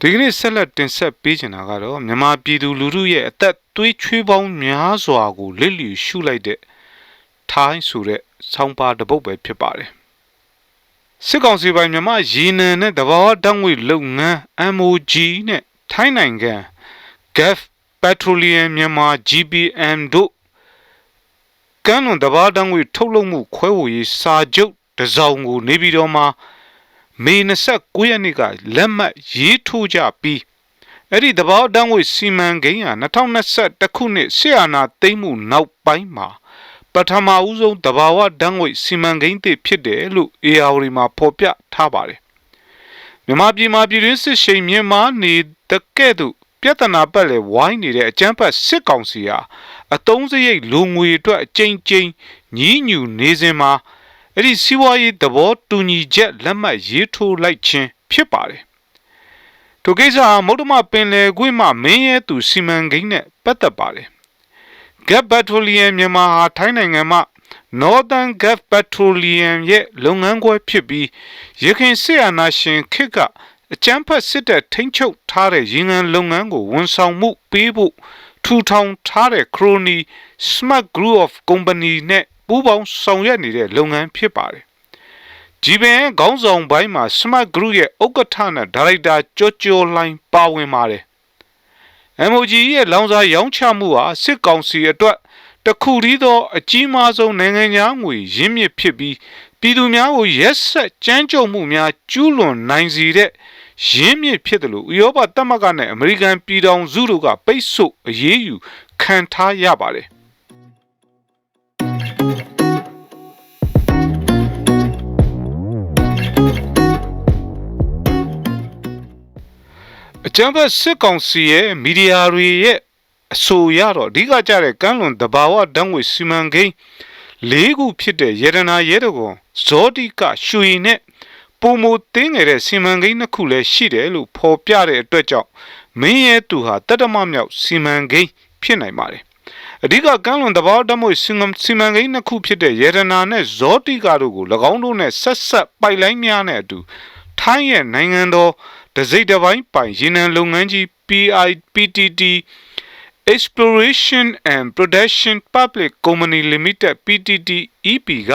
ဒီကနေ့ဆက်လက်တင်ဆက်ပေးချင်တာကတော့မြန်မာပြည်သူလူထုရဲ့အသက်သွေးချွေးပေါင်းများစွာကိုလစ်လျူရှုလိုက်တဲ့ထိုင်းဆိုတဲ့ဆောင်းပါတစ်ပုဒ်ပဲဖြစ်ပါတယ်စစ်ကောင်စီပိုင်းမြန်မာရေနံနဲ့တဘာဝဓာတ်ငွေလုပ်ငန်း MOG နဲ့ထိုင်းနိုင်ငံ Gulf Petroleum မြန်မာ GPM တို့ကမ်းလွန်တဘာဝဓာတ်ငွေထုတ်လုပ်မှုခွဲဝေရေးစာချုပ်တစ်စောင်ကိုနေပြည်တော်မှာ မေ29ရက်နေ့ကလက်မှတ်ရေးထိုးကြပြီးအဲ့ဒီတဘာတန်းဝေစီမံကိန်းဟာ2021ခုနှစ်ဆီယနာသိမ်းမှုနောက်ပိုင်းမှာပထမဦးဆုံးတဘာဝတန်းဝေစီမံကိန်းတစ်ဖြစ်တယ်လို့ AR မှာဖော်ပြထားပါတယ်မြန်မာပြည်မှာပြည်တွင်းစစ်ရှိန်မြန်မာနေတဲ့ကဲ့သို့ပြဿနာပတ်လေဝိုင်းနေတဲ့အကြမ်းဖက်စစ်ကောင်စီဟာအတုံးစရိတ်လူငွေအတွက်အကြိမ်ကြိမ်ညီးညူနေစဉ်မှာ အဲ့ဒီစီးပွားရေးသဘောတူညီချက်လက်မှတ်ရေးထိုးလိုက်ခြင်းဖြစ်ပါတယ်။ထိုကိစ္စဟာမုဒ္ဓမပင်လယ်ကွေ့မှမင်းရဲသူစီမံကိန်းနဲ့ပတ်သက်ပါတယ်။ Gap Petroleum မြန်မာဟာထိုင်းနိုင်ငံမှ Northern Gulf Petroleum ရဲ့လုပ်ငန်းခွဲဖြစ်ပြီးရခိုင်စစ်အာဏာရှင်ခေတ်ကအကြမ်းဖက်စစ်တပ်ထိန်းချုပ်ထားတဲ့ရေငန်လုပ်ငန်းကိုဝန်ဆောင်မှုပေးဖို့ထူထောင်ထားတဲ့ Crony Smart Group of Company နဲ့ ပူးပေါင်းဆောင်ရွက်နေတဲ့လုပ်ငန်းဖြစ်ပါတယ်။ GBN ခေါင်းဆောင်ပိုင်းမှာ Smart Group ရဲ့ဥက္ကဋ္ဌနဲ့ဒါရိုက်တာကျော်ကျော်လှိုင်ပါဝင်ပါတယ်။ MOG ရဲ့လောင်စာရောင်းချမှုဟာစစ်ကောင်စီအတွက်တခုတည်းသောအကြီးမားဆုံးနိုင်ငံသားငွေရင်းမြစ်ဖြစ်ပြီးပြည်သူများကိုရက်ဆက်ကြမ်းကြုတ်မှုများကျူးလွန်နိုင်စေတဲ့ရင်းမြစ်ဖြစ်တယ်လို့ဥရောပသမဂ္ဂနဲ့အမေရိကန်ပြည်ထောင်စုတို့ကပိတ်ဆို့အရေးယူခံထားရပါတယ် အကြံဖက်စစ်ကောင်စီရဲ့မီဒီယာတွေရဲ့အဆိုရတော့အဓိကကြတဲ့ကမ်းလွန်တဘာဝဓာတ်ငွေစီမံကိန်းလေးခုဖြစ်တဲ့ရတနာရဲတကွန်ဇောတိကရွှေနဲ့ပုံမတင်းငယ်တဲ့စီမံကိန်းနှစ်ခုလည်းရှိတယ်လို့ဖော်ပြတဲ့အတွက်ကြောင့်မင်းရဲ့သူဟာတတမမြောက်စီမံကိန်းဖြစ်နိုင်ပါတယ်အဓိကကမ်းလွန်တဘာဝဓာတ်ငွေစီမံကိန်းနှစ်ခုဖြစ်တဲ့ရတနာနဲ့ဇောတိကတို့ကို၎င်းတို့နဲ့ဆက်ဆက်ပိုက်လိုင်းများနဲ့အတူ ထိုင်းရဲ့နိုင်ငံတော်ဒစိတ်တစ်ပိုင်းပိုင်ရေနံလုပ်ငန်းကြီး PIPTT Exploration and Production Public Company Limited PTT EP က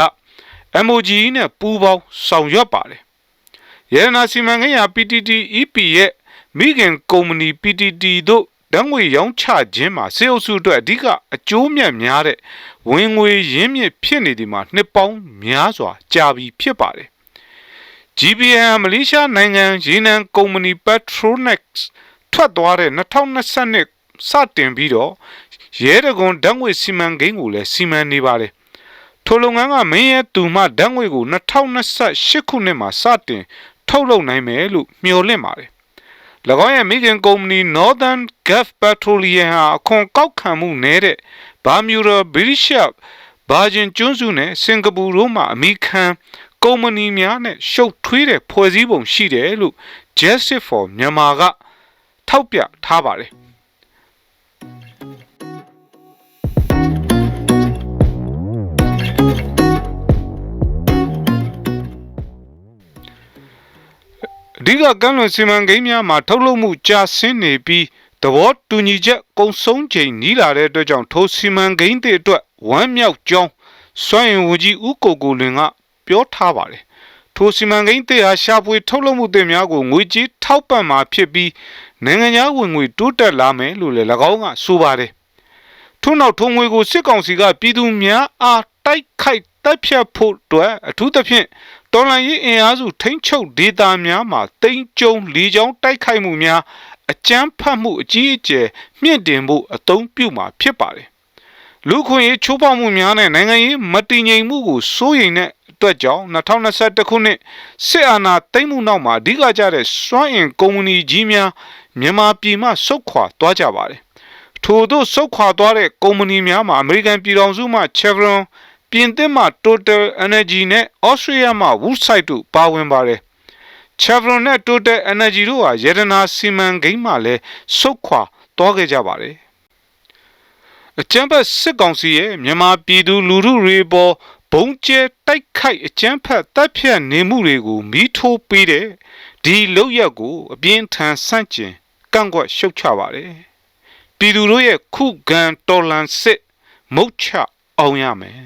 MOG နဲ့ပူးပေါင်းဆောင်ရွက်ပါတယ်။ရတနာစီမံကိန်းဟာ PTT EP ရဲ့မိခင်ကုမ္ပဏီ PTT တို့ဓာတ်ငွေရောင်းချခြင်းမှာစေအုပ်စုအတွက်အဓိကအကျိုးမြတ်များတဲ့ဝင်ငွေရင်းမြစ်ဖြစ်နေဒီမှာနှစ်ပေါင်းများစွာကြာပြီဖြစ်ပါတယ် GBN မလေးရှားနိုင်ငံရေနံကုမ္ပဏီ Petronex ထွက်သွားတဲ့2022စတင်ပြီးတော့ရဲတကွန်ဓာတ်ငွေစီမံကိန်းကိုလည်းစီမံနေပါတယ်ထိုလုပ်ငန်းကမင်းရဲ့သူမှဓာတ်ငွေကို2028ခုနှစ်မှာစတင်ထုတ်လုပ်နိုင်မယ်လို့မျှော်လင့်ပါတယ်၎င်းရဲ့မိခင်ကုမ္ပဏီ Northern Gulf Petroleum ဟာအခွန်ကောက်ခံမှုနည်းတဲ့ Bermuda British ဘာဂျင်ကျွန်းစုနဲ့စင်ကာပူတို့မှအမိခံ ကုမ္ပဏီများနဲ့ရှုပ်ထွေးတဲ့ဖွဲ့စည်းပုံရှိတယ်လို့ Justice for Myanmar ကထောက်ပြထားပါတယ်အဓိကကမ်းလွန်စီမံကိန်းများမှာထုတ်လုပ်မှုကြာဆင်းနေပြီးသဘောတူညီချက်ကုံဆုံးချိန်နီးလာတဲ့အတွက်ကြောင့်ထိုစီမံကိန်းတွေအတွက်ဝမ်းမြောက်ကြောင်းစွမ်းရင်ဝန်ကြီးဦးကိုကိုလင်က ပြောထားပါတယ်ထိုစီမံကိန်းတွေဟာရှာဖွေထုတ်လုပ်မှုတွေများကိုငွေကြေးထောက်ပံ့မှာဖြစ်ပြီးနိုင်ငံခြားဝင်ငွေတိုးတက်လာမယ်လို့လည်း၎င်းကဆိုပါတယ်ထို့နောက်ထုံငွေကိုစစ်ကောင်စီကပြည်သူများအားတိုက်ခိုက်တပ်ဖြတ်ဖို့အတွက်အထူးသဖြင့်တော်လှန်ရေးအင်အားစုထိန်းချုပ်ဒေသများမှာတိမ်ကျုံလီကြောင်းတိုက်ခိုက်မှုများအကြမ်းဖက်မှုအကြီးအကျယ်မြင့်တင်ဖို့အသုံးပြုမှာဖြစ်ပါတယ်လူခွင့်ရေးချိုးဖောက်မှုများနဲ့နိုင်ငံရေးမတည်ငြိမ်မှုကိုစိုးရိမ်တဲ့ အတွက်ကြောင့်2021ခုနှစ်စစ်အာဏာသိမ်းမှုနောက်မှာအဓိကကျတဲ့စွမ်းအင်ကုမ္ပဏီကြီးများမြန်မာပြည်မှဆုတ်ခွာသွားကြပါတယ်ထို့သောဆုတ်ခွာသွားတဲ့ကုမ္ပဏီများမှာအမေရိကန်ပြည်ထောင်စုမှ Chevron ပြင်သစ်မှ Total Energy နဲ့ Australia မှ Woodside တို့ပါဝင်ပါတယ် Chevron နဲ့ Total Energy တို့ဟာရတနာစီမံကိန်းမှလည်းဆုတ်ခွာသွားခဲ့ကြပါတယ်အကြံဖက်စစ်ကောင်စီရဲ့မြန်မာပြည်သူလူထုတွေပေါ် ဘုံကျဲတိုက်ခိုက်အကြမ်းဖက်တပ်ဖြတ်နေမှုတွေကိုမီးထိုးပေးတဲ့ဒီလောက်ရက်ကို အပြင်းထန်ဆန့်ကျင်ကန့်ကွက်ရှုတ်ချပါတယ်ပြည်သူတို့ရဲ့ခုခံတော်လှန်စစ်မုတ်ချအောင်ရမယ်